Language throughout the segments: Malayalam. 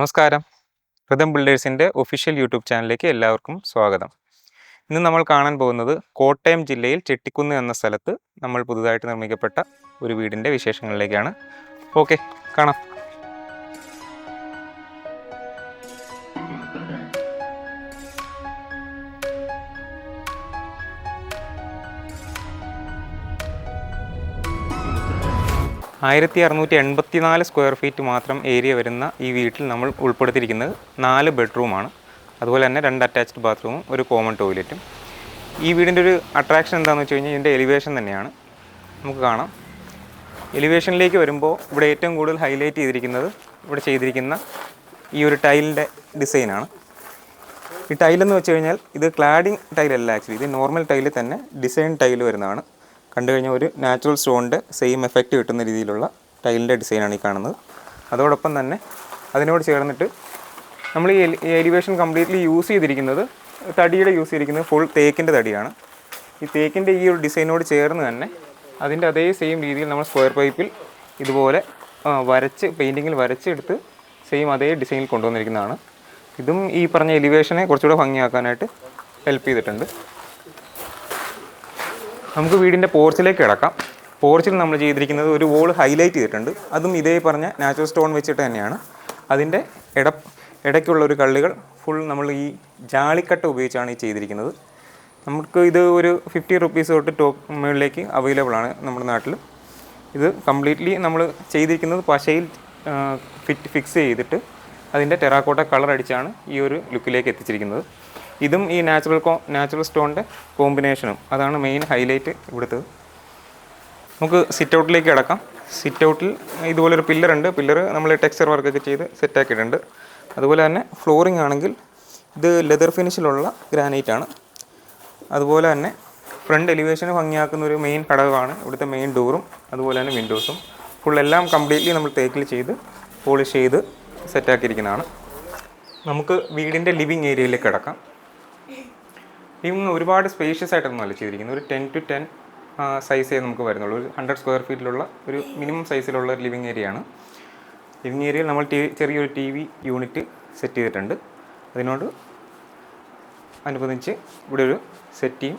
നമസ്കാരം. റിതം ബിൽഡേഴ്സിന്റെ ഒഫീഷ്യൽ യൂട്യൂബ് ചാനലിലേക്ക് എല്ലാവർക്കും സ്വാഗതം. ഇന്ന് നമ്മൾ കാണാൻ പോകുന്നത് കോട്ടയം ജില്ലയിൽ ചെട്ടിക്കുന്ന് എന്ന സ്ഥലത്ത് നമ്മൾ പുതുതായിട്ട് നിർമ്മിക്കപ്പെട്ട ഒരു വീടിന്റെ വിശേഷങ്ങളിലേക്കാണ്. ഓക്കെ കാണാം. ആയിരത്തി അറുന്നൂറ്റി എൺപത്തി നാല് സ്ക്വയർ ഫീറ്റ് മാത്രം ഏരിയ വരുന്ന ഈ വീട്ടിൽ നമ്മൾ ഉൾപ്പെടുത്തിയിരിക്കുന്നത് നാല് ബെഡ്റൂമാണ്. അതുപോലെ തന്നെ രണ്ട് അറ്റാച്ച്ഡ് ബാത്റൂമും ഒരു കോമൺ ടോയ്ലറ്റും ഈ വീടിന്റെ ഒരു അട്രാക്ഷൻ എന്താണെന്ന് വെച്ച് കഴിഞ്ഞാൽ ഇതിന്റെ എലിവേഷൻ തന്നെയാണ്. നമുക്ക് കാണാം. എലിവേഷനിലേക്ക് വരുമ്പോൾ ഇവിടെ ഏറ്റവും കൂടുതൽ ഹൈലൈറ്റ് ചെയ്തിരിക്കുന്നത് ഇവിടെ ചെയ്തിരിക്കുന്ന ഈ ഒരു ടൈലിന്റെ ഡിസൈനാണ്. ഈ ടൈലെന്ന് വെച്ച് കഴിഞ്ഞാൽ ഇത് ക്ലാഡിങ് ടൈലല്ല ആക്ച്വലി ഇത് നോർമൽ ടൈലിൽ തന്നെ ഡിസൈൻ ടൈൽ വരുന്നതാണ്. കണ്ടു കഴിഞ്ഞാൽ ഒരു നാച്ചുറൽ സ്റ്റോണിന്റെ സെയിം എഫക്റ്റ് കിട്ടുന്ന രീതിയിലുള്ള ടൈലിന്റെ ഡിസൈനാണ് ഈ കാണുന്നത്. അതോടൊപ്പം തന്നെ അതിനോട് ചേർന്നിട്ട് നമ്മൾ ഈ എലിവേഷൻ കംപ്ലീറ്റ്ലി യൂസ് ചെയ്തിരിക്കുന്നത് തടിയുടെ യൂസ് ചെയ്തിരിക്കുന്നത് ഫുൾ തേക്കിന്റെ തടിയാണ്. ഈ തേക്കിന്റെ ഈ ഒരു ഡിസൈനോട് ചേർന്ന് തന്നെ അതിന്റെ അതേ സെയിം രീതിയിൽ നമ്മൾ സ്ക്വയർ പൈപ്പിൽ ഇതുപോലെ വരച്ച് പെയിന്റിങ്ങിൽ വരച്ചെടുത്ത് സെയിം അതേ ഡിസൈനിൽ കൊണ്ടുവന്നിരിക്കുന്നതാണ്. ഇതും ഈ പറഞ്ഞ എലിവേഷനെ കുറച്ചുകൂടെ ഭംഗിയാക്കാനായിട്ട് ഹെൽപ്പ് ചെയ്തിട്ടുണ്ട്. നമുക്ക് വീടിന്റെ പോർച്ചിലേക്ക് കിടക്കാം. പോർച്ചിൽ നമ്മൾ ചെയ്തിരിക്കുന്നത് ഒരു വോൾ ഹൈലൈറ്റ് ചെയ്തിട്ടുണ്ട്. അതും ഇതേ പറഞ്ഞ നാച്ചുറൽ സ്റ്റോൺ വെച്ചിട്ട് തന്നെയാണ്. അതിന്റെ ഇട ഇടയ്ക്കുള്ള ഒരു കള്ളികൾ ഫുൾ നമ്മൾ ഈ ജാളിക്കട്ട ഉപയോഗിച്ചാണ് ഈ ചെയ്തിരിക്കുന്നത്. നമുക്ക് ഇത് ഒരു ഫിഫ്റ്റി റുപ്പീസ് തൊട്ട് ടോപ്പ് മുകളിലേക്ക് അവൈലബിൾ ആണ് നമ്മുടെ നാട്ടിൽ. ഇത് കംപ്ലീറ്റ്ലി നമ്മൾ ചെയ്തിരിക്കുന്നത് പശയിൽ ഫിറ്റ് ഫിക്സ് ചെയ്തിട്ട് അതിന്റെ ടെറാക്കോട്ട കളർ അടിച്ചാണ് ഈ ഒരു ലുക്കിലേക്ക് എത്തിച്ചിരിക്കുന്നത്. ഇതും ഈ നാച്ചുറൽ കോ നാച്ചുറൽ സ്റ്റോണിന്റെ കോമ്പിനേഷനും അതാണ് മെയിൻ ഹൈലൈറ്റ് ഇവിടുത്തെ. നമുക്ക് സിറ്റ് ഔട്ടിലേക്ക് കിടക്കാം. സിറ്റ് ഔട്ടിൽ ഇതുപോലൊരു പില്ലർ ഉണ്ട്. പില്ലർ നമ്മൾ ടെക്സ്ചർ വർക്കൊക്കെ ചെയ്ത് സെറ്റാക്കിയിട്ടുണ്ട് അതുപോലെ തന്നെ ഫ്ലോറിംഗ് ആണെങ്കിൽ ഇത് ലെതർ ഫിനിഷിലുള്ള ഗ്രാനൈറ്റ് ആണ്. അതുപോലെ തന്നെ ഫ്രണ്ട് എലിവേഷന് ഭംഗിയാക്കുന്ന ഒരു മെയിൻ ഘടകമാണ് ഇവിടുത്തെ മെയിൻ ഡോറും അതുപോലെ തന്നെ വിൻഡോസും ഫുൾ എല്ലാം കംപ്ലീറ്റ്ലി നമ്മൾ തേക്കിൽ ചെയ്ത് പോളിഷ് ചെയ്ത് സെറ്റാക്കിയിരിക്കുന്നതാണ് നമുക്ക് വീടിന്റെ ലിവിങ് ഏരിയയിലേക്ക് കിടക്കാം. ലിവിങ് ഒരുപാട് സ്പേഷ്യസ് ആയിട്ടൊന്നും അല്ല ചെയ്തിരിക്കുന്നത്. ഒരു ടെൻ ടു ടെൻ സൈസേ നമുക്ക് വരുന്നുള്ളൂ. ഒരു ഹൺഡ്രഡ് സ്ക്വയർ ഫീറ്റിലുള്ള ഒരു മിനിമം സൈസിലുള്ള ഒരു ലിവിങ് ഏരിയ ആണ്. ലിവിങ് ഏരിയയിൽ നമ്മൾ ടി ചെറിയൊരു ടി വി യൂണിറ്റ് സെറ്റ് ചെയ്തിട്ടുണ്ട്. അതിനോട് അനുബന്ധിച്ച് ഇവിടെ ഒരു സെറ്റിയും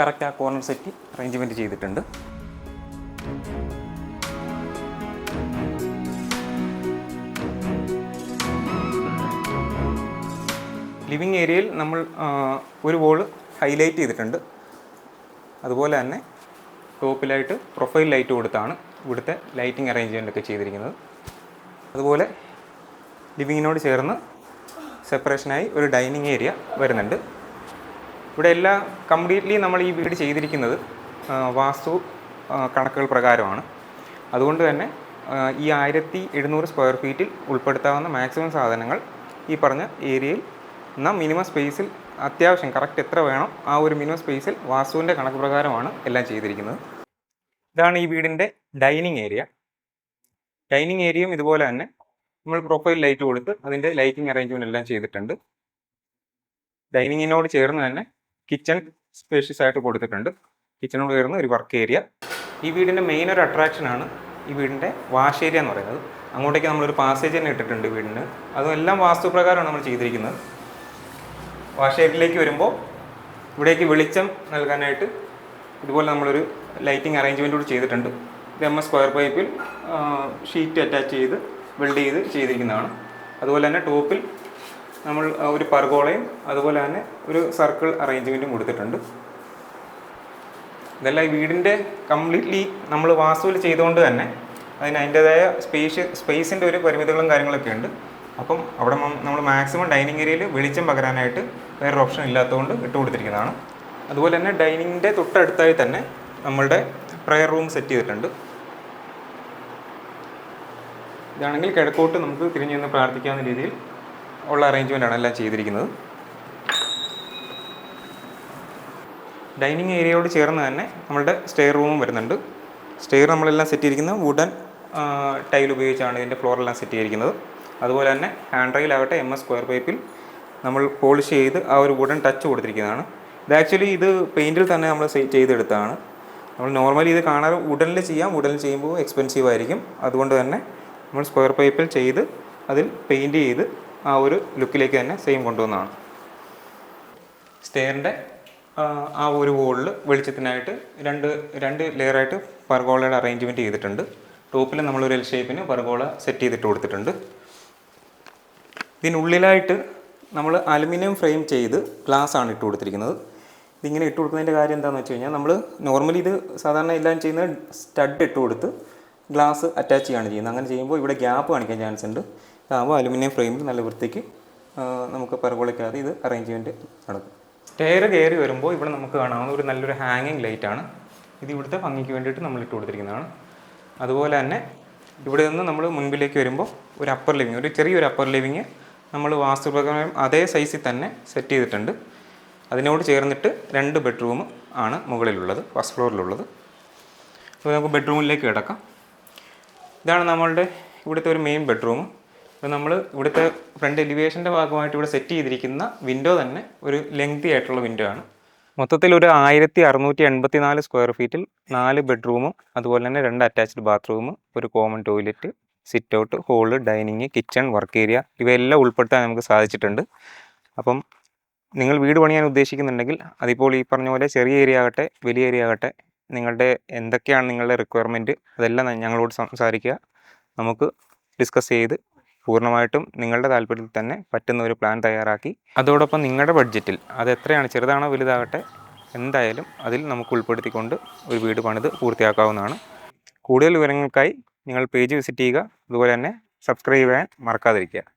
കറക്റ്റ് ആ കോർണർ സെറ്റ് അറേഞ്ച്മെന്റ് ചെയ്തിട്ടുണ്ട്. ലിവിങ് ഏരിയയിൽ നമ്മൾ ഒരു വോൾ ഹൈലൈറ്റ് ചെയ്തിട്ടുണ്ട്. അതുപോലെ തന്നെ ടോപ്പിലായിട്ട് പ്രൊഫൈൽ ലൈറ്റ് കൊടുത്താണ് ഇവിടുത്തെ ലൈറ്റിംഗ് അറേഞ്ച്മെന്റ് ഒക്കെ ചെയ്തിരിക്കുന്നത്. അതുപോലെ ലിവിങ്ങിനോട് ചേർന്ന് സെപ്പറേഷനായി ഒരു ഡൈനിങ് ഏരിയ വരുന്നുണ്ട്. ഇവിടെ എല്ലാം കംപ്ലീറ്റ്ലി നമ്മൾ ഈ വീട് ചെയ്തിരിക്കുന്നത് വാസ്തു കണക്കുകൾ പ്രകാരമാണ്. അതുകൊണ്ട് തന്നെ ഈ ആയിരത്തി എഴുന്നൂറ് സ്ക്വയർ ഫീറ്റിൽ ഉൾപ്പെടുത്താവുന്ന മാക്സിമം സാധനങ്ങൾ ഈ പറഞ്ഞ ഏരിയയിൽ എന്നാൽ മിനിമം സ്പേസിൽ അത്യാവശ്യം കറക്റ്റ് എത്ര വേണം ആ ഒരു മിനിമം സ്പേസിൽ വാസ്തുവിന്റെ കണക്ക് പ്രകാരമാണ് എല്ലാം ചെയ്തിരിക്കുന്നത്. ഇതാണ് ഈ വീടിന്റെ ഡൈനിങ് ഏരിയ ഡൈനിങ് ഏരിയയും ഇതുപോലെ തന്നെ നമ്മൾ പ്രൊഫൈൽ ലൈറ്റ് കൊടുത്ത് അതിന്റെ ലൈറ്റിംഗ് അറേഞ്ച്മെന്റ് എല്ലാം ചെയ്തിട്ടുണ്ട്. ഡൈനിങ്ങിനോട് ചേർന്ന് തന്നെ കിച്ചൺ സ്പേഷ്യസ് ആയിട്ട് കൊടുത്തിട്ടുണ്ട്. കിച്ചണോട് ചേർന്ന് ഒരു വർക്ക് ഏരിയ ഈ വീടിന്റെ മെയിൻ ഒരു അട്രാക്ഷനാണ് ഈ വീടിന്റെ വാഷ് ഏരിയ എന്ന് പറയുന്നത്. അങ്ങോട്ടേക്ക് നമ്മളൊരു പാസേജ് തന്നെ ഇട്ടിട്ടുണ്ട് വീടിന്. അതും എല്ലാം വാസ്തുപ്രകാരമാണ് നമ്മൾ ചെയ്തിരിക്കുന്നത്. വാഷ് ഏരിയയിലേക്ക് വരുമ്പോൾ ഇവിടേക്ക് വെളിച്ചം നൽകാനായിട്ട് ഇതുപോലെ നമ്മളൊരു ലൈറ്റിംഗ് അറേഞ്ച്മെന്റ് കൂടി ചെയ്തിട്ടുണ്ട്. ഇത് എം എസ് സ്ക്വയർ പൈപ്പിൽ ഷീറ്റ് അറ്റാച്ച് ചെയ്ത് വെൽഡ് ചെയ്ത് ചെയ്തിരിക്കുന്നതാണ്. അതുപോലെ തന്നെ ടോപ്പിൽ നമ്മൾ ഒരു പർഗോളയും അതുപോലെ തന്നെ ഒരു സർക്കിൾ അറേഞ്ച്മെന്റും കൊടുത്തിട്ടുണ്ട്. ഇതെല്ലാം ഈ വീടിന്റെ കംപ്ലീറ്റ്ലി നമ്മൾ വാസ്തുവിൽ ചെയ്തുകൊണ്ട് തന്നെ അതിന് അതിന്റെതായ സ്പേസ് സ്പേസിന്റെ ഒരു പരിമിതികളും കാര്യങ്ങളൊക്കെ ഉണ്ട്. അപ്പം അവിടെ നമ്മൾ മാക്സിമം ഡൈനിങ് ഏരിയയിൽ വെളിച്ചം പകരാനായിട്ട് വേറൊരു ഓപ്ഷൻ ഇല്ലാത്തതുകൊണ്ട് ഇട്ട് കൊടുത്തിരിക്കുന്നതാണ്. അതുപോലെ തന്നെ ഡൈനിങ്ങിന്റെ തൊട്ടടുത്തായി തന്നെ നമ്മളുടെ പ്രയർ റൂം സെറ്റ് ചെയ്തിട്ടുണ്ട്. ഇതാണെങ്കിൽ കിഴക്കോട്ട് നമുക്ക് തിരിഞ്ഞു നിന്ന് പ്രാർത്ഥിക്കാവുന്ന രീതിയിൽ ഉള്ള അറേഞ്ച്മെന്റാണ് എല്ലാം ചെയ്തിരിക്കുന്നത്. ഡൈനിങ് ഏരിയയോട് ചേർന്ന് തന്നെ നമ്മളുടെ സ്റ്റെയർ റൂമും വരുന്നുണ്ട്. സ്റ്റെയർ നമ്മളെല്ലാം സെറ്റ് ചെയ്തിരിക്കുന്നത് വുഡൻ ടൈൽ ഉപയോഗിച്ചാണ് ഇതിന്റെ ഫ്ലോറെല്ലാം സെറ്റ് ചെയ്തിരിക്കുന്നത്. അതുപോലെ തന്നെ ഹാൻഡ് റെയിലാകട്ടെ എം എസ് സ്ക്വയർ പൈപ്പിൽ നമ്മൾ പോളിഷ് ചെയ്ത് ആ ഒരു വുഡൻ ടച്ച് കൊടുത്തിരിക്കുന്നതാണ്. ഇത് ആക്ച്വലി ഇത് പെയിന്റിൽ തന്നെ നമ്മൾ ചെയ്തെടുത്തതാണ്. നമ്മൾ നോർമലി ഇത് കാണാറ് വുഡനിൽ ചെയ്യാം. വുഡനിൽ ചെയ്യുമ്പോൾ എക്സ്പെൻസീവ് ആയിരിക്കും. അതുകൊണ്ട് തന്നെ നമ്മൾ സ്ക്വയർ പൈപ്പിൽ ചെയ്ത് അതിൽ പെയിന്റ് ചെയ്ത് ആ ഒരു ലുക്കിലേക്ക് തന്നെ സെയിം കൊണ്ടുവന്നതാണ്. സ്റ്റെയറിന്റെ ആ ഒരു വോളിൽ വെളിച്ചത്തിനായിട്ട് രണ്ട് രണ്ട് ലെയറായിട്ട് പർഗോളയുടെ അറേഞ്ച്മെന്റ് ചെയ്തിട്ടുണ്ട്. ടോപ്പിൽ നമ്മളൊരു എൽ ഷേപ്പിന് പർഗോള സെറ്റ് ചെയ്തിട്ട് കൊടുത്തിട്ടുണ്ട്. ഇതിനുള്ളിലായിട്ട് നമ്മൾ അലുമിനിയം ഫ്രെയിം ചെയ്ത് ഗ്ലാസ് ആണ് ഇട്ട് കൊടുത്തിരിക്കുന്നത്. ഇതിങ്ങനെ ഇട്ട് കൊടുക്കുന്നതിന്റെ കാര്യം എന്താണെന്ന് വെച്ച് കഴിഞ്ഞാൽ നമ്മൾ നോർമലി ഇത് സാധാരണ എല്ലാം ചെയ്യുന്നത് സ്റ്റഡ് ഇട്ട് കൊടുത്ത് ഗ്ലാസ് അറ്റാച്ച് ചെയ്യുകയാണ് ചെയ്യുന്നത്. അങ്ങനെ ചെയ്യുമ്പോൾ ഇവിടെ ഗ്യാപ്പ് കാണിക്കാൻ ചാൻസ് ഉണ്ട്. ഇതാകുമ്പോൾ അലുമിനിയം ഫ്രെയിമിൽ നല്ല വൃത്തിക്ക് നമുക്ക് പരകോളയ്ക്കാതെ ഇത് അറേഞ്ച്മെന്റ് നടക്കും. സ്റ്റെയർ കയറി വരുമ്പോൾ ഇവിടെ നമുക്ക് കാണാവുന്ന ഒരു നല്ലൊരു ഹാങ്ങിങ് ലൈറ്റാണ് ഇത് ഇവിടുത്തെ ഭംഗിക്ക് വേണ്ടിയിട്ട് നമ്മൾ ഇട്ട് കൊടുത്തിരിക്കുന്നതാണ്. അതുപോലെ തന്നെ ഇവിടെ നിന്ന് നമ്മൾ മുൻപിലേക്ക് വരുമ്പോൾ ഒരു അപ്പർ ലിവിങ് ഒരു ചെറിയൊരു അപ്പർ ലിവിങ് നമ്മൾ വാസ്തുപ്രകാരം അതേ സൈസിൽ തന്നെ സെറ്റ് ചെയ്തിട്ടുണ്ട്. അതിനോട് ചേർന്നിട്ട് രണ്ട് ബെഡ്റൂം ആണ് മുകളിലുള്ളത് ഫസ്റ്റ് ഫ്ലോറിലുള്ളത് അപ്പോൾ നമുക്ക് ബെഡ്റൂമിലേക്ക് കിടക്കാം. ഇതാണ് നമ്മളുടെ ഇവിടുത്തെ ഒരു മെയിൻ ബെഡ്റൂം അപ്പോൾ നമ്മൾ ഇവിടുത്തെ ഫ്രണ്ട് എലിവേഷന്റെ ഭാഗമായിട്ട് ഇവിടെ സെറ്റ് ചെയ്തിരിക്കുന്ന വിൻഡോ തന്നെ ഒരു ലെങ്തി ആയിട്ടുള്ള വിൻഡോ ആണ്. മൊത്തത്തിൽ ഒരു ആയിരത്തി അറുന്നൂറ്റി എൺപത്തി നാല് സ്ക്വയർ ഫീറ്റിൽ നാല് ബെഡ്റൂമും അതുപോലെ തന്നെ രണ്ട് അറ്റാച്ച്ഡ് ബാത്റൂമും ഒരു common toilet sit out hall dining kitchen work area ഇവയെല്ലാം ഉൾപ്പെടുത്താൻ നമുക്ക് സാധിച്ചിട്ടുണ്ട്. അപ്പം നിങ്ങൾ വീട് പണിയാൻ ഉദ്ദേശിക്കുന്നുണ്ടെങ്കിൽ അതിപ്പോൾ ഈ പറഞ്ഞ പോലെ ചെറിയ ഏരിയ ആകട്ടെ വലിയ ഏരിയ ആകട്ടെ നിങ്ങളുടെ എന്തൊക്കെയാണ് നിങ്ങളുടെ റിക്വയർമെന്റ് അതെല്ലാം ഞങ്ങളോട് സംസാരിക്കുക. നമുക്ക് ഡിസ്കസ് ചെയ്ത് പൂർണമായിട്ടും നിങ്ങളുടെ താല്പര്യത്തിൽ തന്നെ പറ്റുന്ന ഒരു പ്ലാൻ തയ്യാറാക്കി. അതോടൊപ്പം നിങ്ങളുടെ ബഡ്ജറ്റിൽ അത് എത്രയാണ് ചെറുതാണോ വലുതാകട്ടെ എന്തായാലും അതിൽ നമുക്ക് ഉൾപ്പെടുത്തിക്കൊണ്ട് ഒരു വീട് പണിത് പൂർത്തിയാക്കാവുന്നതാണ്. കൂടുതൽ വിവരങ്ങൾക്കായി നിങ്ങൾ പേജ് വിസിറ്റ് ചെയ്യുക. അതുപോലെ തന്നെ സബ്സ്ക്രൈബ് ചെയ്യാൻ മറക്കാതിരിക്കുക.